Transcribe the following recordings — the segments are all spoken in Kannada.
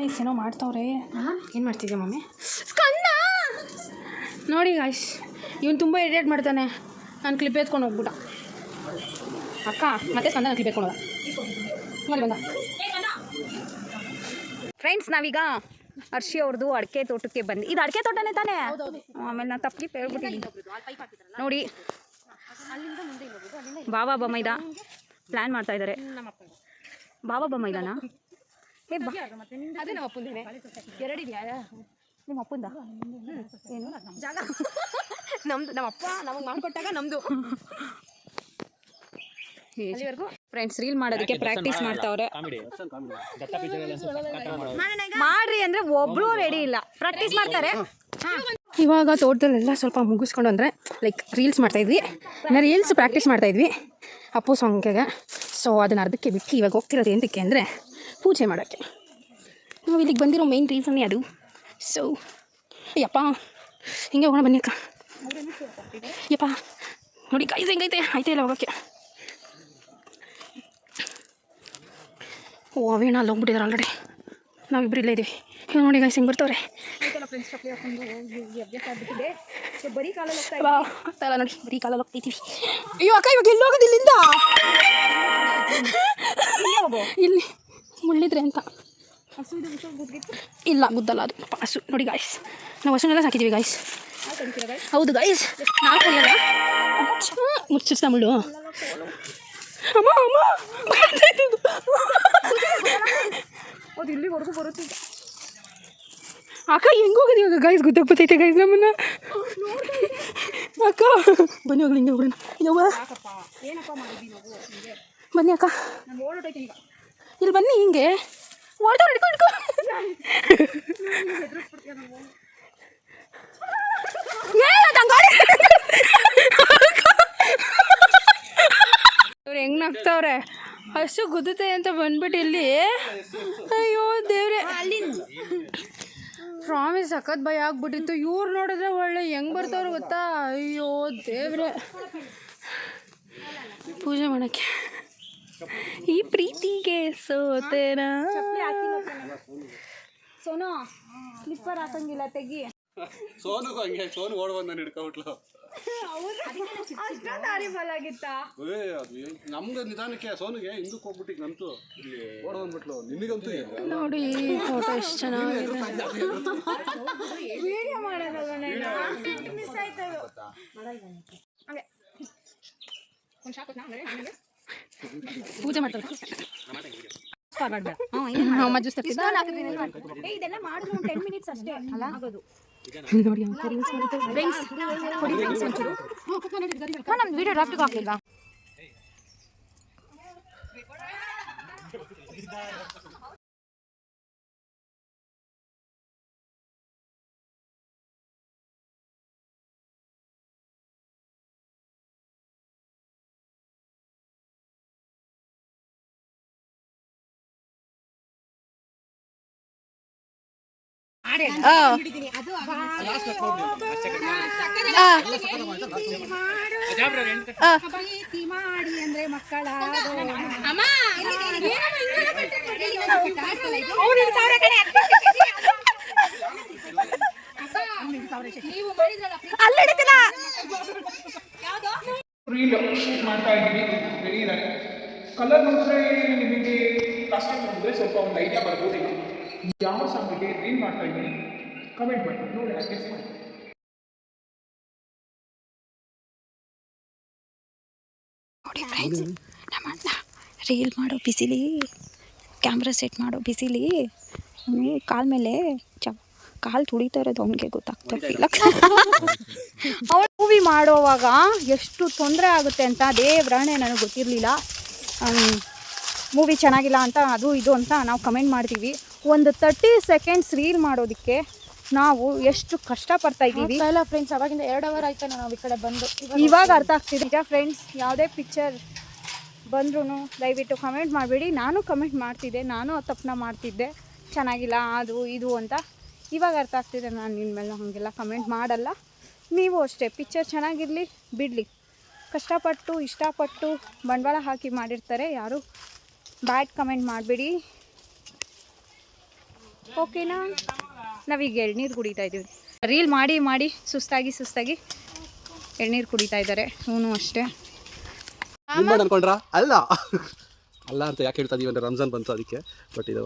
ಏನೋ ಮಾಡ್ತಾವ್ರೆ. ಏನು ಮಾಡ್ತಿದ್ದೆ ಮಮ್ಮಿ? ಕಣ್ಣ ನೋಡಿ ಗಾಯ್ಸ್ ಇವನು ತುಂಬ ಇರಿಟೇಟ್ ಮಾಡ್ತಾನೆ. ನಾನು ಕ್ಲಿಪ್ ಎತ್ಕೊಂಡು ಹೋಗ್ಬಿಟ್ಟ. ಅಕ್ಕ ಮತ್ತೆ ಸ್ಕಂದ ಕ್ಲಿಪ್ ಎತ್ಕೊಂಡು ಹೋದ ಬಂದ. ಫ್ರೆಂಡ್ಸ್ ನಾವೀಗ ಹರ್ಷಿ ಅವ್ರದ್ದು ಅಡಿಕೆ ತೋಟಕ್ಕೆ ಬಂದು ಇದು ಅಡಿಕೆ ತೋಟನೇ ತಾನೇ? ಆಮೇಲೆ ನಾನು ತಪ್ಪಿಗೆ ಹೇಳ್ಬಿಟ್ಟಿದ್ದೀನಿ ನೋಡಿ. ಬಾಬಾ ಬಮೈದ ಪ್ಲ್ಯಾನ್ ಮಾಡ್ತಾ ಇದ್ದಾರೆ ಬಾಬಾ ಬಮೈದಾನ ಏ ಬಾ. ಅದೇ ನಮ್ಮ ಅಪ್ಪಂದೇನೆ ಎರಡಿದೆಯಾ? ನಿಮ್ಮ ಅಪ್ಪಂದ? ಏನು? ಜಾಗ. ನಮ್ದು ನಮ್ಮ ಅಪ್ಪ ನಮಗೆ ಮಾಡ್ಕೊಟ್ಟಾಗ ನಮ್ಮದು ಅಲ್ಲಿವರೆಗೂ ಫ್ರೆಂಡ್ಸ್ ರೀಲ್ ಮಾಡೋದಕ್ಕೆ ಪ್ರಾಕ್ಟೀಸ್ ಮಾಡ್ತಾವ್ರೆ. ಮಾಡ್ರಿ ಅಂದ್ರೆ ಒಬ್ರು ರೆಡಿ ಇಲ್ಲ. ಪ್ರಾಕ್ಟೀಸ್ ಮಾಡ್ತಾರೆ? ಇವಾಗ ತೋಟದಲ್ಲೆಲ್ಲ ಸ್ವಲ್ಪ ಮುಗಿಸ್ಕೊಂಡು ಅಂದರೆ ಲೈಕ್ ರೀಲ್ಸ್ ಮಾಡ್ತಾಯಿದ್ವಿ ಇನ್ನು ರೀಲ್ಸ್ ಪ್ರಾಕ್ಟೀಸ್ ಮಾಡ್ತಾಯಿದ್ವಿ ಅಪ್ಪು ಸಾಂಗ್ಗೆ ಸೊ ಅದನ್ನ ಅರ್ಧಕ್ಕೆ ಬಿಟ್ಟು ಇವಾಗ ಹೋಗ್ತಿರೋದು ಏನಕ್ಕೆ ಅಂದರೆ ಪೂಜೆ ಮಾಡೋಕ್ಕೆ. ನಾವು ಇಲ್ಲಿಗೆ ಬಂದಿರೋ ಮೇಯ್ನ್ ರೀಸನ್ನೇ ಅದು ಸೊ ಅಯ್ಯಪ್ಪ ಹಿಂಗೆ ಹೋಗೋಣ ಬನ್ನಿ ಅಕ್ಕ. ಯಪ್ಪ ನೋಡಿ ಕೈಸ್ ಹೆಂಗೈತೆ? ಆಯ್ತಾ ಇಲ್ಲ ಹೋಗೋಕ್ಕೆ? ಓ ಅವೇಣ ಅಲ್ಲಿ ಹೋಗ್ಬಿಟ್ಟಿದ್ದಾರೆ ಆಲ್ರೆಡಿ ನಾವಿಬ್ರು ಇಲ್ಲೇ ಇದ್ದೀವಿ ಈಗ ನೋಡಿ ಗೈಸ್ ಹಿಂಗೆ ಬರ್ತವ್ರೆ. ಬರೀ ಕಾಲಲ್ಲಿ ನೋಡಿ ಬರೀ ಕಾಲಲ್ಲಿ ಹೋಗ್ತೈತೀವಿ ಅಯ್ಯೋ ಅಕ್ಕ ಇವಾಗ ಎಲ್ಲಿ ಹೋಗೋದು ಇಲ್ಲಿಂದ? ಇಲ್ಲಿ. ಮುಳ್ಳಿದ್ರೆ ಅಂತ ಇಲ್ಲ ಗುದ್ದಲ್ಲ ಅದು. ಹಸು ನೋಡಿ ಗಾಯ್ಸ್ ನಾವು ಹಸುನೆಲ್ಲ ಸಾಕಿದ್ದೀವಿ ಗಾಯ್ಸ್ ಹೌದು ಗಾಯ್ಸ್ ನಾಲ್ಕು ಮುಚ್ಚಿಸ್ತಾ ಮುಳ್ಳು. ಅಮ್ಮ ಅಮ್ಮ. ಅದು ಇಲ್ಲಿವರೆಗೂ ಬರುತ್ತೆ. ಅಕ್ಕ ಹೆಂಗೆ ಹೋಗೋದು ಇವಾಗ ಗಾಯ್ಸ್ ಗೊತ್ತಾಗ್ಬತ್ತೈತೆ ಗಾಯ್ಸ್ ನಮ್ಮನ್ನ. ಅಕ್ಕ ಬನ್ನಿ ಹೋಗ್ಲಿ ಹಿಂಗೆ ಹೋಗೋಣ. ಬನ್ನಿ ಅಕ್ಕ. ಇಲ್ಲಿ ಬನ್ನಿ ಹಿಂಗೆ. ಓಡ್ತಾ ಹಿಡ್ಕೊ ಹಿಡ್ಕೊ. ಹೆಂಗ್ ನಗ್ತಾವ್ರೆ? ಅಷ್ಟು ಗುದ್ದುತ್ತೆ ಅಂತ ಬಂದ್ಬಿಟ್ಟು ಇಲ್ಲಿ. ಅಯ್ಯೋ, ದೇವ್ರೆ. ಪ್ರಾಮಿಸ್ ಸಖತ್ ಭಯ ಆಗ್ಬಿಟ್ಟಿತ್ತು. ಇವ್ರು ನೋಡಿದ್ರೆ ಒಳ್ಳೆ ಹೆಂಗ್ ಬರ್ತಾವ್ರು ಗೊತ್ತಾ? ಅಯ್ಯೋ, ದೇವ್ರೆ. ಪೂಜೆ ಮಾಡಕ್ಕೆ. ಈ ಪ್ರೀತಿಗೆ ಸೋತೇನ? ಸೋನು ಸ್ಲಿಪ್ಪರ್ ಹಾಕಂಗಿಲ್ಲ ತೆಗಿ. ಸೋನು ಹಂಗೆ ಸೋನು ಓಡ್ ಬಂದ ಹಿಡ್ಕೊಬಿಟ್ಲು ನಮ್ಗೆ ನಿಧಾನಕ್ಕೆ ಸೋನಿಗೆ ಹಿಂದಕ್ಕೆ ಹೋಗ್ಬಿಟ್ಟು ನಂತು ಇಲ್ಲಿ ಓಡ್ ಬಂದ್ಬಿಟ್ಲು. ನಿನಗಂತೂ? ನೋಡಿ ಫೋಟೋ ಎಷ್ಟು ಚೆನ್ನಾಗಿದೆ. ವಿಡಿಯೋ ಮಾಡೋದಲ್ಲ ಮಿಸ್ ಆಯ್ತು ಪೂಜೆ ಮಾಡ್ತಾರೆ. ಇದೆಲ್ಲ ಮಾಡಿದ್ರು ಟೆನ್ ಮಿನಿಟ್ಸ್ ಅಷ್ಟೇ. ಅಲ್ಲ? ಆಗೋದು. ನೋಡಿ. ನಮ್ದು ವಿಡಿಯೋ ಡ್ರಾಫ್ಟಿಗೆ ಹಾಕ್ಲಿಲ್ವಾ? ಮಾಡಿ. ಅಂದ್ರೆ ಮಕ್ಕಳ ರೀಲ್ ಶೂಟ್ ಮಾಡ್ತಾ ಇದ್ದೀವಿ. ರೆಡಿ ಇದ್ದಾರೆ ಕಲರ್ ನೋಡಿದ್ರೆ ನಿಮಗೆ ಕಷ್ಟ ನೋಡಿದ್ರೆ ಸ್ವಲ್ಪ ಒಂದು ಐಡಿಯಾ ಬರ್ಬೋದು. ಯಾವ ಸಾಂಗಿಗೆ ಕಮೆಂಟ್ ಮಾಡಿ ನೋಡಿ ಅಡ್ಜಸ್ಟ್ ಮಾಡಿ ನೋಡಿ ಫ್ರೆಂಡ್ಸ್ ನಮ್ಮ ಅಣ್ಣ ರೀಲ್ ಮಾಡೋ ಬಿಸಿಲಿ ಕ್ಯಾಮ್ರಾ ಸೆಟ್ ಮಾಡೋ ಬಿಸಿಲಿ ಕಾಲ ಮೇಲೆ ಚ ಕಾಲು ತುಳಿತಾ ಇರೋದು ಅವನಿಗೆ ಗೊತ್ತಾಗ್ತಿರ್ಲಿಲ್ಲ ಅವಳು ಮೂವಿ ಮಾಡೋವಾಗ ಎಷ್ಟು ತೊಂದರೆ ಆಗುತ್ತೆ ಅಂತ ದೇವ್ರಾಣೆ ನನಗೆ ಗೊತ್ತಿರಲಿಲ್ಲ. ಮೂವಿ ಚೆನ್ನಾಗಿಲ್ಲ ಅಂತ ಅದು ಇದು ಅಂತ ನಾವು ಕಮೆಂಟ್ ಮಾಡ್ತೀವಿ. ಒಂದು ತರ್ಟಿ ಸೆಕೆಂಡ್ಸ್ ರೀಲ್ ಮಾಡೋದಕ್ಕೆ ನಾವು ಎಷ್ಟು ಕಷ್ಟಪಡ್ತಾ ಇದ್ದೀವಿ. ಇದೀವಿ ಫ್ರೆಂಡ್ಸ್ ಅವಾಗಿಂದ ಎರಡು ಅವರ್ ಆಯ್ತು ನಾವು ಈ ಕಡೆ ಬಂದು. ಇವಾಗ ಅರ್ಥ ಆಗ್ತಿದೆ. ನಿಜ ಫ್ರೆಂಡ್ಸ್ ಯಾವುದೇ ಪಿಕ್ಚರ್ ಬಂದ್ರೂ ದಯವಿಟ್ಟು ಕಮೆಂಟ್ ಮಾಡಬೇಡಿ. ನಾನು ಕಮೆಂಟ್ ಮಾಡ್ತಿದ್ದೆ ನಾನು ತಪ್ಪನ್ನ ಮಾಡ್ತಿದ್ದೆ. ಚೆನ್ನಾಗಿಲ್ಲ ಅದು ಇದು ಅಂತ. ಇವಾಗ ಅರ್ಥ ಆಗ್ತಿದೆ ನಾನು ಇನ್ಮೇಲೆ ಹಾಗೆಲ್ಲ ಕಮೆಂಟ್ ಮಾಡಲ್ಲ. ನೀವು ಅಷ್ಟೇ ಪಿಕ್ಚರ್ ಚೆನ್ನಾಗಿರಲಿ ಬಿಡಲಿ. ಕಷ್ಟಪಟ್ಟು ಇಷ್ಟಪಟ್ಟು ಬಂಡವಾಳ ಹಾಕಿ ಮಾಡಿರ್ತಾರೆ ಯಾರು. ಬ್ಯಾಡ್ ಕಮೆಂಟ್ ಮಾಡಬೇಡಿ. ಓಕೆನಾ ನಾವೀಗ ಎಳ್ನೀರು ಕುಡಿತಾ ಇದ್ದೀವಿ. ರೀಲ್ ಮಾಡಿ ಮಾಡಿ ಸುಸ್ತಾಗಿ ಸುಸ್ತಾಗಿ ಎಳ್ನೀರು ಕುಡಿತಾ ಇದ್ದಾರೆ. ಇವನು ಅಷ್ಟೇ. ಅನ್ಕೊಂಡ್ರಾ? ಅಲ್ಲ. ಅಲ್ಲ ಅಂತ ಯಾಕೆ ಹೇಳ್ತಾ ಇದೀವಿ ಅಂದರೆ ರಂಜಾನ್ ಬಂತು ಅದಕ್ಕೆ. ಬಟ್ ಇದು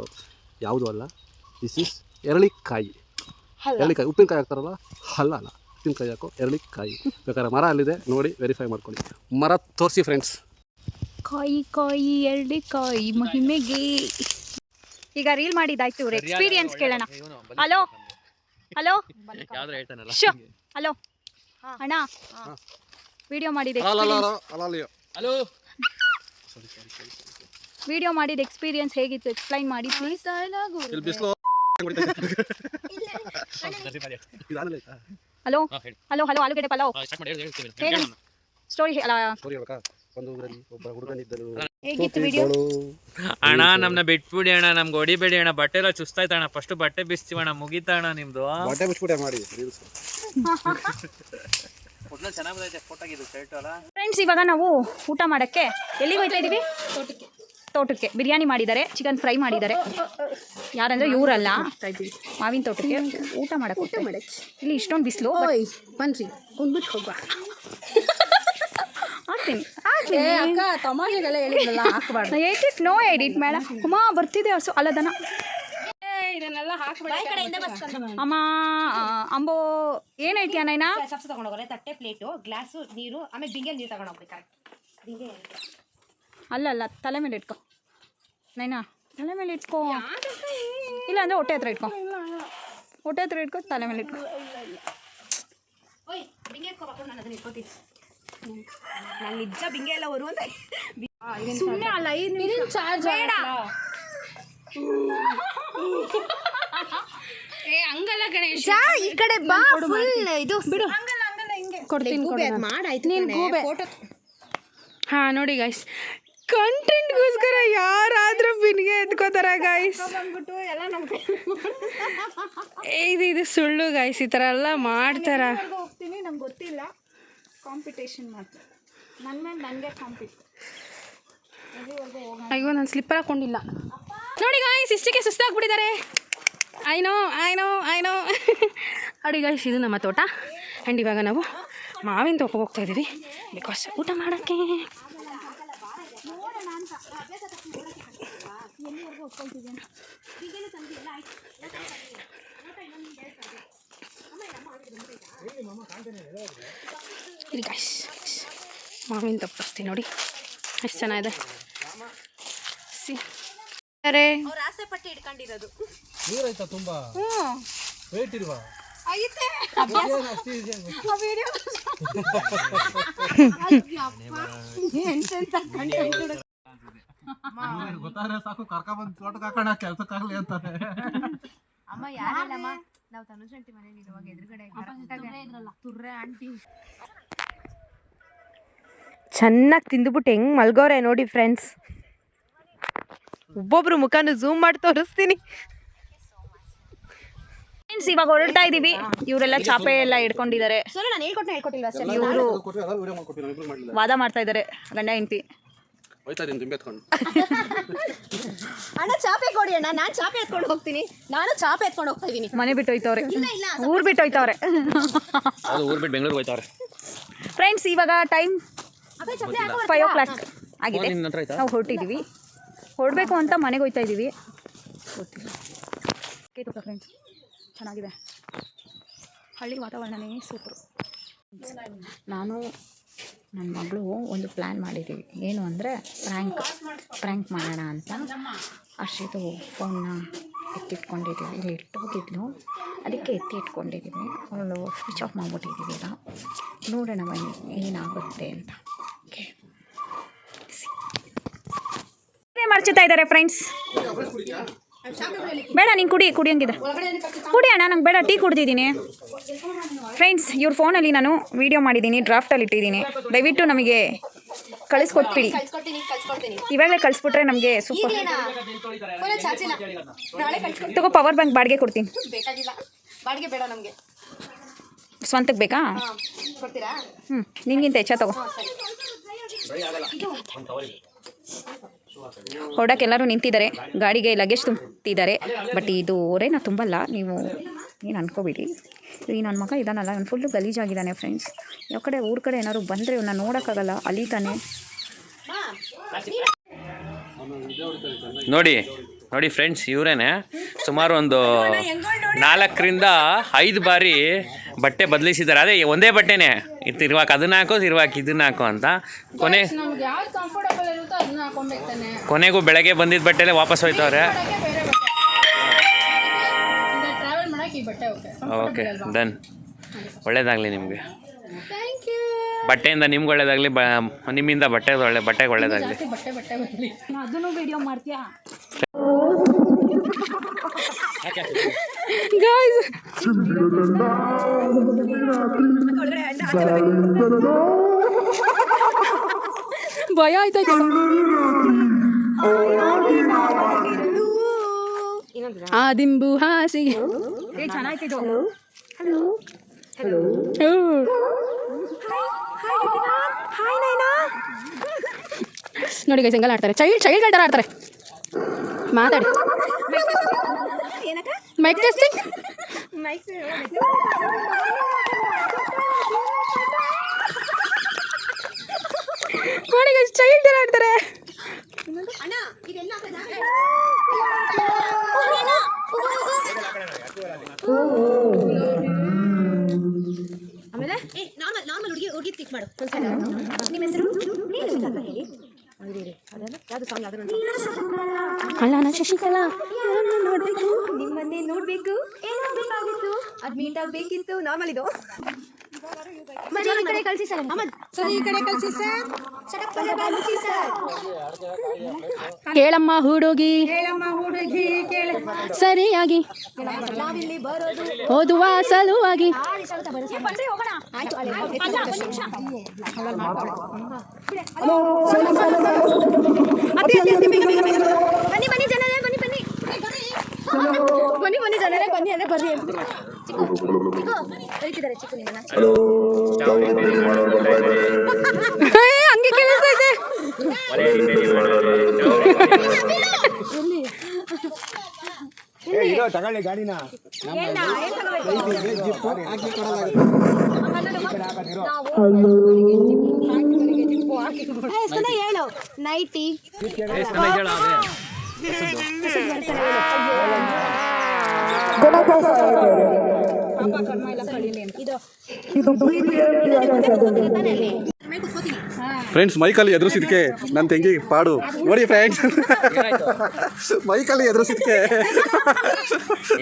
ಯಾವುದು ಅಲ್ಲ. ದಿಸ್ ಇಸ್ ಎರಳಿಕಾಯಿ. ಎರಳಿಕಾಯಿ. ಉಪ್ಪಿನಕಾಯಿ ಹಾಕ್ತಾರಲ್ಲ? ಅಲ್ಲ ಅಲ್ಲ. ಉಪ್ಪಿನಕಾಯಿ ಹಾಕೋ ಎರಳಿಕಾಯಿ. ಬೇಕಾದ್ರೆ ಮರ ಅಲ್ಲಿದೆ. ನೋಡಿ ವೆರಿಫೈ ಮಾಡ್ಕೊಳ್ಳಿ. ಮರ ತೋರಿಸಿ ಫ್ರೆಂಡ್ಸ್ ಕಾಯಿ ಕಾಯಿ ಎರಳಿಕಾಯಿ ಮಹಿಮೆಗೆ. ಈಗ ರೀಲ್ ಮಾಡಿದಾಯ್ತು ಇವ್ರ ಎಕ್ಸ್ಪೀರಿಯನ್ಸ್ ಕೇಳೋಣ. ಹಲೋ? ಹಲೋ? Show hello? ಅಣ್ಣ ವಿಡಿಯೋ ಮಾಡಿದ ಹಲೋ ವಿಡಿಯೋ ಮಾಡಿದ ಎಕ್ಸ್ಪೀರಿಯನ್ಸ್ ಹೇಗಿತ್ತು? ಎಕ್ಸ್ಪ್ಲೈನ್ ಮಾಡಿ ಪ್ಲೀಸ್ ಹಲೋ? ಹಲೋ ಹಲೋ ಆಲೂಗಡ್ಡೆ ಪಲಾವ್. ಸ್ಟೋರಿ ಅಲ್ಲ ಒಂದು ಊರಲ್ಲಿ ಒಬ್ಬ ಹುಡುಗನಿದ್ದನು ಹೇಗಿತ್ತು ವಿಡಿಯೋ ಅಣ್ಣ ನಮ್ನ ಬಿಟ್ಬಿಡಿ ಅಣ್ಣ ನಮ್ಗೆ ಹೊಡಿಬೇಡಿ ಅಣ್ಣ. ಬಟ್ಟೆ ಎಲ್ಲ ಚುಸ್ತಾಯ್ತ ಅಣ್ಣ ಫಸ್ಟ್ ಬಟ್ಟೆ ಬಿಸ್ತೀವಿ ಅಣ್ಣ. ಮುಗೀತಾ ಅಣ್ಣ ನಿಮ್ದು? ಬಟ್ಟೆ ಮುಚ್ಬಿಟ್ಟೆ ಮಾಡಿ ರೀಲ್ಸ್. ಚೆನ್ನಾಗಿ ಬಂದೈತೆ ಫೋಟೋಗಿದ್ದು ಶರ್ಟ್ ಅಲ್ಲ ಫ್ರೆಂಡ್ಸ್ ಇವಾಗ ನಾವು ಊಟ ಮಾಡಕ್ಕೆ ಎಲ್ಲಿಗೆ ಹೋಗ್ತಾ ಇದೀವಿ? ತೋಟಕ್ಕೆ. ತೋಟಕ್ಕೆ ಬಿರಿಯಾನಿ ಮಾಡಿದ್ದಾರೆ ಚಿಕನ್ ಫ್ರೈ ಮಾಡಿದ್ದಾರೆ. ಯಾರಂದ್ರೆ ಇವರಲ್ಲ. ಮಾವಿನ ತೋಟಕ್ಕೆ ಊಟ ಮಾಡಕ್ಕೆ ಊಟ ಮಾಡಕ್ಕೆ ಇಲ್ಲಿ ಇಷ್ಟೊಂದು ಬಿಸಿಲು ಬನ್ರಿ ಕುಂದ್ಬಿಟ್ಟು ಹೋಗುವ. ಹಾಕ್ತೀನಿ. ಹಾಕ್ತೀನಿ. ಅಕ್ಕ ತಮಾಷೆಗೆಲ್ಲ ಹೇಳಿದ್ನಲ್ಲ ಹಾಕ್ಬಾರ್ದು. ಎಡಿಟ್ ನೋ ಎಡಿಟ್ ಮೇಡ. ಅಮ್ಮ ಬರ್ತಿದೆ ಹಸು? ಅಲ್ಲದನ ಇದನ್ನೆಲ್ಲ ಹಾಕ್ಬೇಡಿ ಅಮ್ಮ ಅಂಬೋ ಏನೈತಿ ಹೇಳ್ತೀಯ ನೈನಾ ಸಬ್ಸ್ ತಗೊಂಡೋಗ್ರೆ ತಟ್ಟೆ ಪ್ಲೇಟು ಗ್ಲಾಸು ನೀರು ಆಮೇಲೆ ಬಿಂಗೆ ನೀರು ತಗೊಂಡೋಗ್ಬೇಕು ಕರೆಕ್ಟ್ ಬಿಂಗೆ ಅಲ್ಲ ಅಲ್ಲ ತಲೆ ಮೇಲೆ ಇಟ್ಕೊ. ನೈನಾ ತಲೆ ಮೇಲೆ ಇಟ್ಕೊ. ಇಲ್ಲ ಅಂದರೆ ಹೊಟ್ಟೆ ಹತ್ರ ಇಟ್ಕೊ. ಹೊಟ್ಟೆ ಹತ್ರ ಇಟ್ಕೊ ತಲೆ ಮೇಲೆ ಇಟ್ಕೊ. ಓಯ್ ಬಿಂಗೆ ಎತ್ಕೋಬೇಕು ನಾನು ಅದನ್ನ ಇಟ್ಕೋತೀನಿ. ನಾನು ನಿಜ ಬಿಂಗೆ ಎಲ್ಲ ಬರು ಅಂತ ಸುಮ್ಮನೆ ಅಲ್ಲ ಐದು ನಿಮಿಷ. ಚಾರ್ಜ್ ಬೇಡ. ಏ ಹಂಗಲ್ಲ ಗಣೇಶ್. ಈ ಕಡೆ ಬಾ ಫುಲ್ ಇದು. ಬಿಡು. ಕೊಡ್ತೀನಿ ಕೊಡು. ಮಾಡಾಯ್ತು ನೀನು. ಗೂಬೆ. ಹಾ ನೋಡಿ ಗೈಸ್ ಕಂಟೆಂಟ್ಗೋಸ್ಕರ ಯಾರಾದ್ರೂ ಬಿನ್ಗೆ ಎತ್ಕೋತಾರ ಗೈಸ್ ಇದು ಇದು ಸುಳ್ಳು ಗಾಯ್ಸ್ ಈ ಥರ ಎಲ್ಲ ಮಾಡ್ತಾರ? ಹೋಗ್ತೀನಿ ನಂಗೆ ಗೊತ್ತಿಲ್ಲ. ಕಾಂಪಿಟೇಷನ್ ಮಾಡ್ತೀನಿ ನನ್ನ ಮೇಲೆ ನನಗೆ ಕಾಂಪಿಟ್ ಅಯ್ಯೋ ನಾನು ಸ್ಲಿಪ್ಪರ್ ಹಾಕೊಂಡಿಲ್ಲ. ನೋಡಿ ಗಾಯ್ಸ್ ಇಷ್ಟಕ್ಕೆ ಸುಸ್ತಾಗ್ಬಿಟ್ಟಿದ್ದಾರೆ. I know I know I know ನೋಡಿ ಗಾಯ್ಸ್ ಇದು ನಮ್ಮ ತೋಟ. ಆ್ಯಂಡ್ ಇವಾಗ ನಾವು ಮಾವಿನ ತೋಟಕ್ಕೆ ಹೋಗ್ತಾ ಇದ್ದೀವಿ. ಬಿಕಾಸ್ ಊಟ ಮಾಡೋಕ್ಕೆ. ಇಲ್ಲಿ ಗಾಯ್ಸ್ ಮಾವಿನ ತಪ್ಪಿಸ್ತೀನಿ ನೋಡಿ. ಎಷ್ಟು ಚೆನ್ನಾಗಿದೆ. ಸಿ. ಅರೆ ಅವ್ರ ಆಸೆ ಪಟ್ಟಿ ಇಟ್ಕೊಂಡಿರೋದು. ನೀರಾಯ್ತಾ ತುಂಬಾ? ವೇಟ್ ಇಲ್ವಾ ಗೊತ್ತಾದ್ರೆ ಸಾಕು ಕರ್ಕೊಂಡ್ಬಂದು ತೋಟಕ್ಕೆ ಹಾಕೋಣ ಕೆಲ್ಸಕ್ಕಾಗ್ಲಿ ಅಂತಾರೆ. ಅಮ್ಮ ಯಾರಲ್ಲಮ್ಮ ನಾವು ತನುಜ್ ಆಂಟಿ ಮನೇಲಿ ಇರುವಾಗ ಎದುರುಗಡೆ ತುರ್ರೆ ಆಂಟಿ ಚೆನ್ನಾಗಿ ತಿಂದುಬಿಟ್ಟು ಹೆಂಗ್ ಮಲ್ಗೋರೆ ನೋಡಿ ಫ್ರೆಂಡ್ಸ್ ಒಬ್ಬೊಬ್ರು ಮುಖಾನು ಝೂಮ್ ಮಾಡಿ ತೋರಿಸ್ತೀನಿ. ಫ್ರೆಂಡ್ಸ್ ಇವಾಗ ಹೊರಡ್ತಾ ಇದೀವಿ. ಇವರೆಲ್ಲ ಚಾಪೆ ಎಲ್ಲ ಇಡ್ಕೊಂಡಿದ್ದಾರೆ ಇವರು ವಾದ ಮಾಡ್ತಾ ಇದ್ದಾರೆ ಗಂಡ ಹೆಂಡತಿ. ಹೋಯ್ತಾ ಇದೀನಿ ದಿಂಬೆ ಎತ್ಕೊಂಡು. ಅಣ್ಣ ಚಾಪೆ ಕೊಡಿ ಅಣ್ಣ. ನಾನು ಚಾಪೆ ಎತ್ಕೊಂಡು ಹೋಗ್ತೀನಿ. ನಾನು ಚಾಪೆ ಎತ್ಕೊಂಡು ಹೋಗ್ತಾ ಇದ್ದೀನಿ ಮನೆ ಬಿಟ್ಟು ಹೋಯ್ತವ್ರೆ. ಊರ್ ಬಿಟ್ಟು ಹೋಯ್ತವ್ರೆ. ಅದು ಊರ್ ಬಿಟ್ಟು ಬೆಂಗಳೂರಿಗೆ ಹೋಯ್ತಾವ್ರೆ. ಫ್ರೆಂಡ್ಸ್ ಇವಾಗ ಟೈಮ್ ಫೈವ್ ಓ ಕ್ಲಾಕ್ ಆಗಿದೆ. ನಾವು ಹೊರಟಿದ್ದೀವಿ ಹೊರಡಬೇಕು ಅಂತ ಮನೆಗೆ ಹೋಯ್ತಾ ಇದ್ದೀವಿ ಗೊತ್ತಿಲ್ಲ ಫ್ರೆಂಡ್ಸ್ ಚೆನ್ನಾಗಿದೆ. ಹಳ್ಳಿ ವಾತಾವರಣನೇ ಸೂಪರ್ ನಾನು ನನ್ನ ಮಗಳು ಒಂದು ಪ್ಲ್ಯಾನ್ ಮಾಡಿದ್ದೀವಿ ಏನು ಅಂದರೆ ಪ್ರ್ಯಾಂಕ್ ಪ್ರ್ಯಾಂಕ್ ಮಾಡೋಣ ಅಂತ ಅಷ್ಟಿದು ಫೋನ್ನ ಎತ್ತಿಟ್ಕೊಂಡಿದ್ದೀವಿ ಇಲ್ಲಿ ಇಟ್ಟು ಹೋಗಿದ್ಲು ಅದಕ್ಕೆ ಎತ್ತಿ ಇಟ್ಕೊಂಡಿದ್ದೀವಿ ಅವಳು ಸ್ವಿಚ್ ಆಫ್ ಮಾಡಿಬಿಟ್ಟಿದ್ದೀವಿ ಈಗ. ನೋಡೋಣ ಬನ್ನಿ, ಏನಾಗುತ್ತೆ ಅಂತ. ಓಕೆ ಮರ್ಚುತ್ತಾ ಇದ್ದಾರೆ ಫ್ರೆಂಡ್ಸ್ ಬೇಡ, ನೀನು ಕುಡಿ ಕುಡಿಯಂಗಿದೆ ಕುಡಿ ಅಣ್ಣ, ನಂಗೆ ಬೇಡ, ಟೀ ಕುಡ್ದಿದ್ದೀನಿ. ಫ್ರೆಂಡ್ಸ್ ಇವ್ರ ಫೋನಲ್ಲಿ ನಾನು ವೀಡಿಯೋ ಮಾಡಿದ್ದೀನಿ ಡ್ರಾಫ್ಟಲ್ಲಿ ಇಟ್ಟಿದ್ದೀನಿ. ದಯವಿಟ್ಟು ನಮಗೆ ಕಳಿಸ್ಕೊಟ್ಬಿಡಿ. ಇವಾಗಲೇ ಕಳಿಸ್ಬಿಟ್ರೆ ನಮಗೆ ಸೂಪರ್ ತಗೋ ಪವರ್ ಬ್ಯಾಂಕ್ ಬಾಡಿಗೆ ಕೊಡ್ತೀನಿ. ಸ್ವಂತಕ್ಕೆ ಬೇಕಾ? ಹ್ಞೂ ನಿಂಗಿಂತ ಹೆಚ್ಚ ತಗೋ. ಹೊರಡಕ್ಕೆ ಎಲ್ಲರೂ ನಿಂತಿದ್ದಾರೆ. ಗಾಡಿಗೆ ಲಗೇಜ್ ತುಂಬ್ತಿದ್ದಾರೆ. ಬಟ್ ಇದು ಓರೇನ ತುಂಬಲ್ಲ. ನೀವು ಏನು ಅನ್ಕೋಬೇಡಿ. ಈ ನನ್ನ ಮಗ ಇದಾನಲ್ಲ. ಅವ್ನು ಫುಲ್ಲು ಗಲೀಜಾಗಿದ್ದಾನೆ ಫ್ರೆಂಡ್ಸ್ ಯಾವ ಕಡೆ ಊರ ಕಡೆ ಏನಾದ್ರು ಬಂದರೆ ಇವನ್ನ ನೋಡೋಕ್ಕಾಗಲ್ಲ. ಅಲಿತಾನೆ. ನೋಡಿ ನೋಡಿ ಫ್ರೆಂಡ್ಸ್ ಇವರೇನೆ ಸುಮಾರು ಒಂದು ನಾಲ್ಕರಿಂದ ಐದು ಬಾರಿ ಬಟ್ಟೆ ಬದಲಿಸಿದ್ದಾರೆ ಅದೇ ಒಂದೇ ಬಟ್ಟೆನೇ. ಇದು ಅದನ್ನ ಹಾಕೋ ಇರ್ವಾಕ್ ಇದನ್ನ ಹಾಕೋ ಅಂತ. ಕೊನೆ ನಮ್ಗೆ ಯಾವ್ದು ಕಂಫರ್ಟಬಲ್ ಇರುತ್ತೋ ಅದನ್ನ ಹಾಕೊಬೇಕು ತಾನೆ. ಕೊನೆಗೂ ಬೆಳಗ್ಗೆ ಬಂದಿದ್ದ ಬಟ್ಟೆಲೆ ವಾಪಸ್ ಹೋಯ್ತವ್ರೆ. ಟ್ರಾವೆಲ್ ಮಾಡಕ್ಕೆ ಈ ಬಟ್ಟೆ ಓಕೆ ಓಕೆ ಡನ್ ಒಳ್ಳೇದಾಗಲಿ ನಿಮಗೆ. ಥ್ಯಾಂಕ್ ಯು ಬಟ್ಟೆಯಿಂದ ನಿಮ್ಗೆ ಒಳ್ಳೇದಾಗಲಿ ಬ ನಿಮ್ಮಿಂದ ಬಟ್ಟೆ ಒಳ್ಳೆ ಬಟ್ಟೆಗೆ ಒಳ್ಳೇದಾಗಲಿ. ಬಟ್ಟೆ ಬಟ್ಟೆ ಬರಲಿ ಅದನ್ನು ವಿಡಿಯೋ ಮಾಡ್ತೀಯಾ? ಗಾಯ್ಸ್ ಭಯ ಆಯ್ತಾ ಆ ದಿಂಬು ಹಾಸಿಗೆ. ನೋಡಿ ಗೈಸ್ ಹೆಂಗೆಲ್ಲ ಆಡ್ತಾರೆ. ಚೈಲ್ಡ್ ಚೈಲ್ಡ್ ಆಡ್ತಾರೆ ಆಡ್ತಾರೆ. ಮಾತಾಡಿ. ಮೈಕ್ ಟೆಸ್ಟಿಂಗ್ ಕೋಣೆ ಗೈಸ್ ಚೈಲ್ಡ್ ಎಲ್ಲ ಆಡ್ತಾರೆ. ಏ ನಾರ್ಮಲ್ ನಾರ್ಮಲ್ ಹುಡುಗಿ ಹುಡುಗಿ ಕ್ಲಿಕ್ ಮಾಡು. ನಿಮ್ಮ ಹೆಸರು? ಅಲ್ಲ ನಾ ಶಶಿಕಲಾ. ನಿಮ್ಮನ್ನೇ ನೋಡ್ಬೇಕು. ಏನಾಗಬೇಕಾಗಿತ್ತು ಅದ್ ಮೀಟ್ ಆಗ್ಬೇಕಿತ್ತು ನಾರ್ಮಲ್ ಇದು ಸರಿ ಈ ಕಡೆ ಕಳ್ಸಿ ಸರ್ ಸರಿ ಈ ಕಡೆ ಕಳ್ಸಿ ಸರ್. ಸಡಪ್ ಕಳ್ಸಿ ಸರ್. ಕೇಳಮ್ಮ ಹುಡುಗಿ. ಸರಿಯಾಗಿ. ಓದುವ ಸಲುವಾಗಿ. ಬನ್ನಿ ಬನ್ನಿ ಜನರೇ ಬನ್ನಿ ಬನ್ನಿ. ಬನ್ನಿ ಬನ್ನಿ ಜನರೇ ಬನ್ನಿ ಅಂದ್ರೆ ಬರ್ರಿ. ಹಂಗೆ ಚಿಕ್ಕು ಇದೆ. ತಗೊಳ್ಳಿ ಗಾಡಿನ. ಹೇಳು. ನೈಟಿ. ಫ್ರೆಂಡ್ಸ್ ಮೈಕಲ್ಲಿ ಎದುರಿಸಿದ್ಕೆ ನನ್ನ ತಂಗಿ ಪಾಡು. ನೋಡಿ ಫ್ರೆಂಡ್ಸ್ ಮೈಕಲ್ಲಿ ಎದುರಿಸಿದ್ಕೆ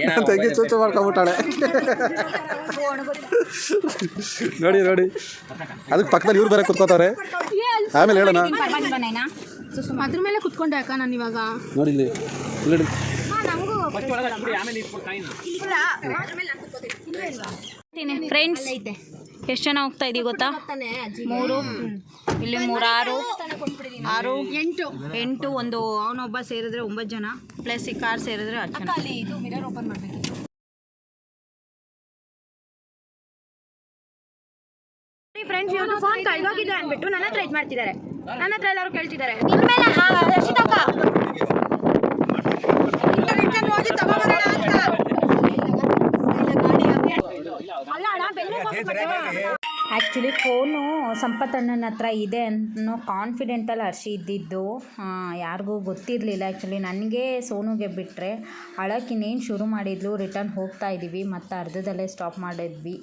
ನನ್ನ ತಂಗಿ ಚೂಚು ಮಾಡ್ಕೊಂಬಿಟ್ಟಾಳೆ ನೋಡಿ ನೋಡಿ. ಅದಕ್ಕೆ ಪಕ್ಕದಲ್ಲಿ ಇವ್ರು ಬೇರೆ ಕುತ್ಕೋತಾರೆ ಆಮೇಲೆ ಹೇಳೋಣ. ಅದ್ರ ಮೇಲೆ ಕುತ್ಕೊಂಡೆ ಅಕ್ಕ ನಾನು ಇವಾಗ. ನೋಡಿ ಇಲ್ಲಿ. ಫ್ರೆಂಡ್ಸ್ ಎಷ್ಟು ಜನ ಹೋಗ್ತಾ ಇದೀವಿ ಗೊತ್ತಾ ಮೂರು ಇಲ್ಲಿ ಮೂರಾರು ಆರು ಆರು ಎಂಟು ಎಂಟು ಒಂದು ಅವನೊಬ್ಬ ಸೇರಿದ್ರೆ ಒಂಬತ್ತು ಜನ ಪ್ಲಸ್ ಈ ಕಾರ್ ಸೇರಿದ್ರೆ ಹತ್ತು ಜನ ಅಲ್ಲಿ ಇದು ಮಿರರ್ ಓಪನ್ ಮಾಡಬೇಕು ಫ್ರೆಂಡ್ಸ್ ಇವತ್ತು ಫೋನ್ ಕಳ್ದೋಗಿದೆ ಅಂದ್ಬಿಟ್ಟು ನನ್ನ ಹತ್ರ ಇದು ಮಾಡ್ತಿದ್ದಾರೆ ನನ್ನ ಹತ್ರ ಎಲ್ಲರೂ ಕೇಳ್ತಿದ್ದಾರೆ ಆ್ಯಕ್ಚುಲಿ ಫೋನು ಸಂಪತ್ ಅಣ್ಣನ ಹತ್ರ ಇದೆ ಅನ್ನೋ ಕಾನ್ಫಿಡೆಂಟಲ್ಲಿ ಹರ್ಷಿ ಇದ್ದಿದ್ದು. ಯಾರಿಗೂ ಗೊತ್ತಿರಲಿಲ್ಲ ಆ್ಯಕ್ಚುಲಿ. ನನಗೆ ಸೋನುಗೆ ಬಿಟ್ಟರೆ ಅಳಕಿನೇನು ಇನ್ನೇನು ಶುರು ಮಾಡಿದ್ಲು ರಿಟರ್ನ್ ಹೋಗ್ತಾ ಇದ್ದೀವಿ ಮತ್ತು ಅರ್ಧದಲ್ಲೇ ಸ್ಟಾಪ್ ಮಾಡಿದ್ವಿ.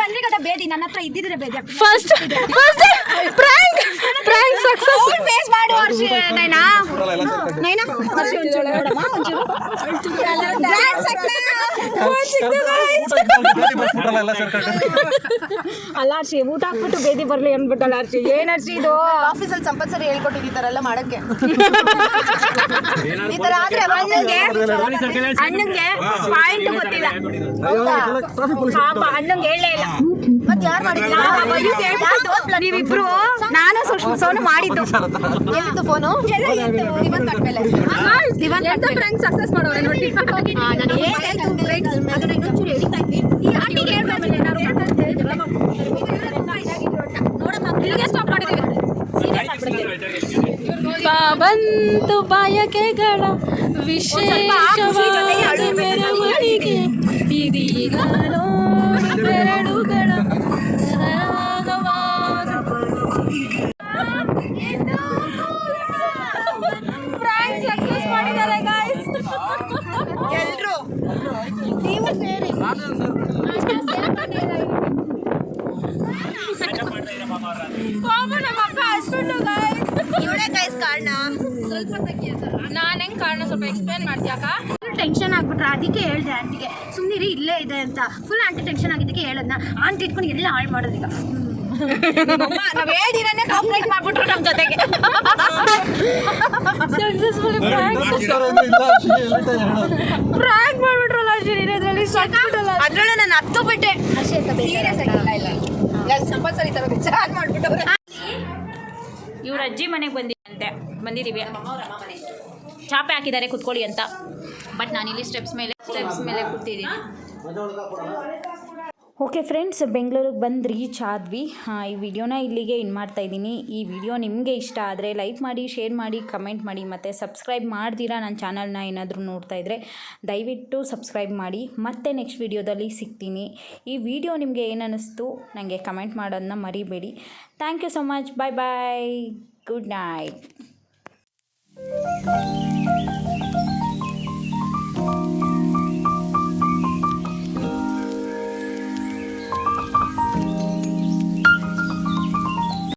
ಬಂದ್ರೆ ಕದ ಬೇಡಿ ನನ್ನ ಹತ್ರ ಇದ್ದಿದ್ರೆ ಬೇಡಿ first first prank prank success face ಮಾಡು ವರ್ಷ ನೈನಾ. ನೈನಾ ವರ್ಷ ಒಂಚೂರು ನೋಡಮ್ಮ ಒಂಚೂರು. Grand success. ಅಲ್ಲ ಅರ್ಷಿ ಊಟ ಹಾಕ್ಬಿಟ್ಟು ಬೇದಿ ಬರಲಿ ಅನ್ಬಿಟ್ಟಲ್ಲ ಅರ್ಷಿ ಏನ್ ಅರ್ಷಿ ಇದು? ಆಫೀಸಲ್ಲಿ ಸಂಪತ್ಸರಿ ಥರ ಮಾಡಕ್ಕೆ. ಈ ಥರ ಆದ್ರೆ ಅಣ್ಣಂಗೆ ಅಣ್ಣಂಗೆ ಪಾಯಿಂಟ್ ಗೊತ್ತಿಲ್ಲ. ಪಾಪ ಅಣ್ಣಂಗೆ ಹೇಳಲೇ ಇಲ್ಲ. ನೀವಿಬ್ರು? ನಾನು ಸೋನು ಮಾಡಿದ್ದು. ಫೋನು? ಕಟ್ಮೇಲೆ ಸಕ್ಸಸ್ ಮಾಡೋರೆ ನೋಡಿ. ಬಂತು ಬಯಕೆಗಳ ವಿಶೇಷವಾದ ಮೆರವಣಿಗೆ. ಇದೀಗ ನೋಡು ಬೆರಳುಗಳ ರಾಗವಾದ ಎಲ್ರು ನೀವು ಸೇರಿ ಇವಳೇ ಗೈಸ್ ಕಾರಣ ನಾನು ಹೆಂಗ್ ಕಾರಣ ಸ್ವಲ್ಪ ಎಕ್ಸ್ಪ್ಲೇನ್ ಮಾಡ್ತೀಯಾಕ ಟೆನ್ಷನ್ ಆಗ್ಬಿಟ್ರೆ ಅದಕ್ಕೆ ಹೇಳ್ದೆ ಆಂಟಿಗೆ ಸುಮ್ಮನಿರಿ ಇಲ್ಲೇ ಇದೆ ಅಂತ ಫುಲ್ ಆಂಟಿ ಟೆನ್ಷನ್ ಆಗಿದ್ದಕ್ಕೆ ಹೇಳದ್ನ. ಆಂಟಿ ಇಟ್ಕೊಂಡು ಎಲ್ಲ ಹಾಳು ಮಾಡೋದೀಗ ನಾವು ಹೇಳಿರನ್ನೇ ಕಂಪ್ಲೇಂಟ್ ಮಾಡ್ಬಿಟ್ರು ನಮ್ಮ ಜೊತೆಗೆ. ಪ್ರಾಂಕ್ ಮಾಡ್ಬಿಟ್ರಲ್ಲ ಅರ್ಜುನ್. ಇರೋದ್ರಲ್ಲಿ ಸಟ್ಬಿಟ್ಟಲ್ಲ ಅದ್ರಲ್ಲೂ ನಾನು ಹತ್ತು ಬಿಟ್ಟೆ. ಸೀರಿಯಸ್ ಆಗಿಲ್ಲ ಇಲ್ಲ ನಾನು ಸಂಪತ್ಸರಿ ತರ ಚಾರ್ಜ್ ಮಾಡ್ಬಿಟ್ಟವ್ರೆ. ಇವ್ರ ಅಜ್ಜಿ ಮನೆಗೆ ಬಂದಿದ್ದಂತೆ ಬಂದಿದ್ದೀವಿ ಚಾಪೆ ಹಾಕಿದ್ದಾರೆ ಕುತ್ಕೊಳ್ಳಿ ಅಂತ. ಬಟ್ ನಾನಿಲ್ಲಿ ಸ್ಟೆಪ್ಸ್ ಮೇಲೆ ಸ್ಟೆಪ್ಸ್ ಮೇಲೆ ಕೂತಿದ್ದೀನಿ. ಓಕೆ ಫ್ರೆಂಡ್ಸ್, ಬೆಂಗಳೂರಿಗೆ ಬಂದು ರೀಚ್ ಆದ್ವಿ. ಈ ವಿಡಿಯೋನ ಇಲ್ಲಿಗೆ ಇನ್ ಮಾಡ್ತಾ ಇದ್ದೀನಿ. ಈ ವಿಡಿಯೋ ನಿಮಗೆ ಇಷ್ಟ ಆದರೆ ಲೈಕ್ ಮಾಡಿ ಶೇರ್ ಮಾಡಿ ಕಮೆಂಟ್ ಮಾಡಿ ಮತ್ತು ಸಬ್ಸ್ಕ್ರೈಬ್ ಮಾಡ್ದಿರಾ ನನ್ನ ಚಾನಲ್ನ ಏನಾದರೂ ನೋಡ್ತಾ ಇದ್ದರೆ ದಯವಿಟ್ಟು ಸಬ್ಸ್ಕ್ರೈಬ್ ಮಾಡಿ. ಮತ್ತೆ ನೆಕ್ಸ್ಟ್ ವಿಡಿಯೋದಲ್ಲಿ ಸಿಗ್ತೀನಿ. ಈ ವಿಡಿಯೋ ನಿಮಗೆ ಏನು ಅನ್ನಿಸ್ತು ನನಗೆ ಕಮೆಂಟ್ ಮಾಡೋದನ್ನ ಮರಿಬೇಡಿ. Thank you so much bye bye good night